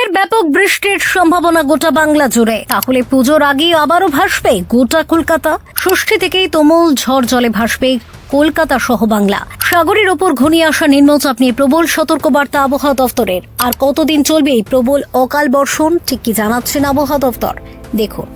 ফের ব্যাপক বৃষ্টির সম্ভাবনা গোটা বাংলা জুড়ে। তাহলে পুজোর আগেই আবারও ভাসবে গোটা কলকাতা? ষষ্ঠী থেকেই তুমুল ঝড় জলে ভাসবে কলকাতা সহ বাংলা। সাগরের ওপর ঘনিয়ে আসা নিম্নচাপ নিয়ে প্রবল সতর্কবার্তা আবহাওয়া দফতরের আর কতদিন চলবে এই প্রবল অকাল বর্ষণ, ঠিক কি জানাচ্ছেন আবহাওয়া দফতর দেখুন।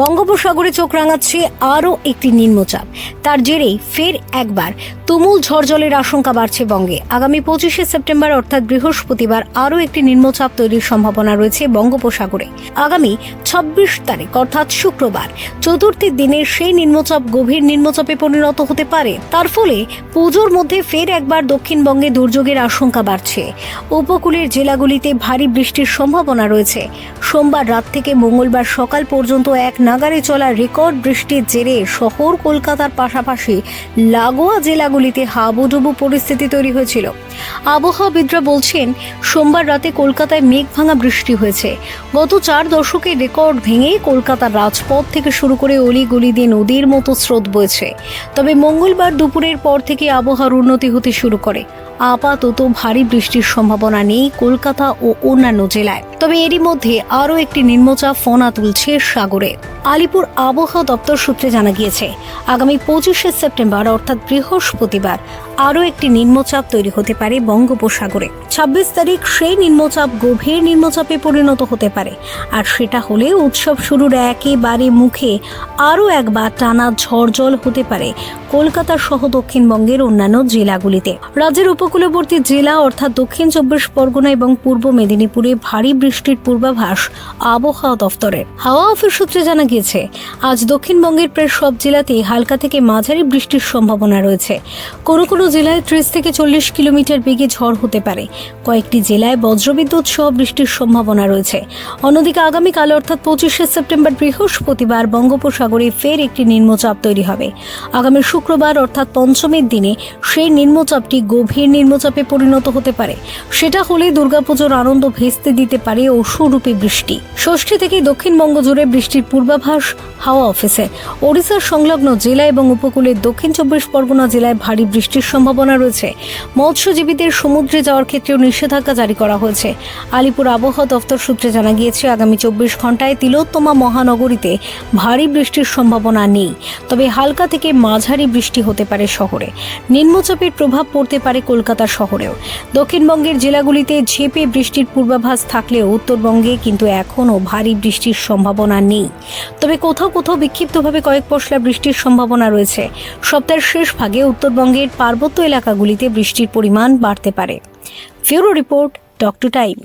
বঙ্গোপসাগরে চোখ রাঙাচ্ছে আরও একটি নিম্নচাপ। তার জেরেই ফের একবার তুমুল ঝড় জলের আশঙ্কা বাড়ছে বঙ্গে। আগামী পঁচিশে সেপ্টেম্বর, অর্থাৎ বৃহস্পতিবার, আরও একটি নিম্নচাপ তৈরির সম্ভাবনা রয়েছে বঙ্গোপসাগরে। আগামী ছাব্বিশ তারিখ, অর্থাৎ শুক্রবার চতুর্থীর দিনে সেই নিম্নচাপ গভীর নিম্নচাপে পরিণত হতে পারে। তার ফলে পুজোর মধ্যে ফের একবার দক্ষিণবঙ্গে দুর্যোগের আশঙ্কা বাড়ছে। উপকূলের জেলাগুলিতে ভারী বৃষ্টির সম্ভাবনা রয়েছে। সোমবার রাত থেকে মঙ্গলবার সকাল পর্যন্ত এক নাগারে চলা রেকর্ড বৃষ্টির জেরে শহর, কলকাতার পাশাপাশি লাগোয়া জেলাগুলিতে হাবুডুবু পরিস্থিতি তৈরি হয়েছিল। আবহাওয়াবিদরা বলছেন, সোমবার রাতে কলকাতায় মেঘ ভাঙা বৃষ্টি হয়েছে। গত চার দশকে রেকর্ড ভেঙে কলকাতার রাজপথ থেকে শুরু করে অলিগলি দিয়ে নদীর মতো স্রোত বয়েছে তবে মঙ্গলবার দুপুরের পর থেকে আবহাওয়ার উন্নতি হতে শুরু করে। আপাতত ভারী বৃষ্টির সম্ভাবনা নেই কলকাতা ও অন্যান্য জেলায়। তবে এরই মধ্যে আরও একটি নিম্নচাপ ফোনা তুলছে সাগরে। আলিপুর আবহাওয়া দপ্তর সূত্রে জানা গিয়েছে, আগামী পঁচিশে সেপ্টেম্বর, অর্থাৎ বৃহস্পতিবার, আরও একটি নিম্নচাপ তৈরি হতে পারে বঙ্গোপসাগরে। ছাব্বিশ তারিখ সেই নিম্নচাপ গভীর নিম্নচাপে পরিণত হতে পারে। আর সেটা হলে উৎসব শুরুর একেবারে মুখে আরও একবার টানা ঝড় জল হতে পারে কলকাতা সহ দক্ষিণবঙ্গের অন্যান্য জেলাগুলিতে। রাজ্যের উপকূলবর্তী জেলা, অর্থাৎ দক্ষিণ চব্বিশ পরগনা এবং পূর্ব মেদিনীপুরে ভারী বৃষ্টির পূর্বাভাস, আবহাওয়া দফতরের। হাওয়া অফিস সূত্রে জানা গিয়েছে, আজ দক্ষিণবঙ্গের প্রায় সব জেলাতেই হালকা থেকে মাঝারি বৃষ্টির সম্ভাবনা রয়েছে। কোনো কোনো জেলায় ত্রিশ থেকে চল্লিশ কিলোমিটার বেগে ঝড় হতে পারে। কয়েকটি জেলায় বজ্রবিদ্যুৎ সহ বৃষ্টির সম্ভাবনা রয়েছে। অন্যদিকে আগামীকাল, অর্থাৎ পঁচিশে সেপ্টেম্বর বৃহস্পতিবার, বঙ্গোপসাগরে ফের একটি নিম্নচাপ তৈরি হবে। আগামী শুক্রবার, অর্থাৎ পঞ্চমীর দিনে, সেই নিম্নচাপটি গভীর নিম্নচাপে পরিণত হতে পারে। সেটা হলে দুর্গাপুজোর আনন্দ ভেস্তে দিতে পারে অসুরূপী বৃষ্টি। ষষ্ঠী থেকে দক্ষিণবঙ্গ জুড়ে বৃষ্টির পূর্বাভাস হাওয়া অফিসে। ওড়িশার সংলগ্ন জেলা এবং উপকূলের দক্ষিণ চব্বিশ পরগনা জেলায় ভারী বৃষ্টির সম্ভাবনা রয়েছে। মৎস্যজীবীদের সমুদ্রে যাওয়ার ক্ষেত্রেও নিষেধাজ্ঞা জারি করা হয়েছে। আলিপুর আবহাওয়া দফতর সূত্রে জানা গিয়েছে, আগামী চব্বিশ ঘন্টায় তিলোত্তমা মহানগরীতে ভারী বৃষ্টির সম্ভাবনা নেই। তবে হালকা থেকে মাঝারি বৃষ্টি হতে পারে শহরে। নিম্নচাপের প্রভাব পড়তে পারে কলকাতা শহরেও। দক্ষিণবঙ্গের জেলাগুলিতে ঝেপে বৃষ্টির পূর্বাভাস থাকলেও উত্তরবঙ্গে কিন্তু এখনও ভারী বৃষ্টির সম্ভাবনা নেই। তবে কোথাও কোথাও বিক্ষিপ্তভাবে কয়েক পশলা বৃষ্টির সম্ভাবনা রয়েছে। সপ্তাহের শেষ ভাগে উত্তরবঙ্গের পার্বত্য এলাকাগুলিতে বৃষ্টির পরিমাণ বাড়তে পারে। ফিউরো রিপোর্ট ডক্টর টাইম।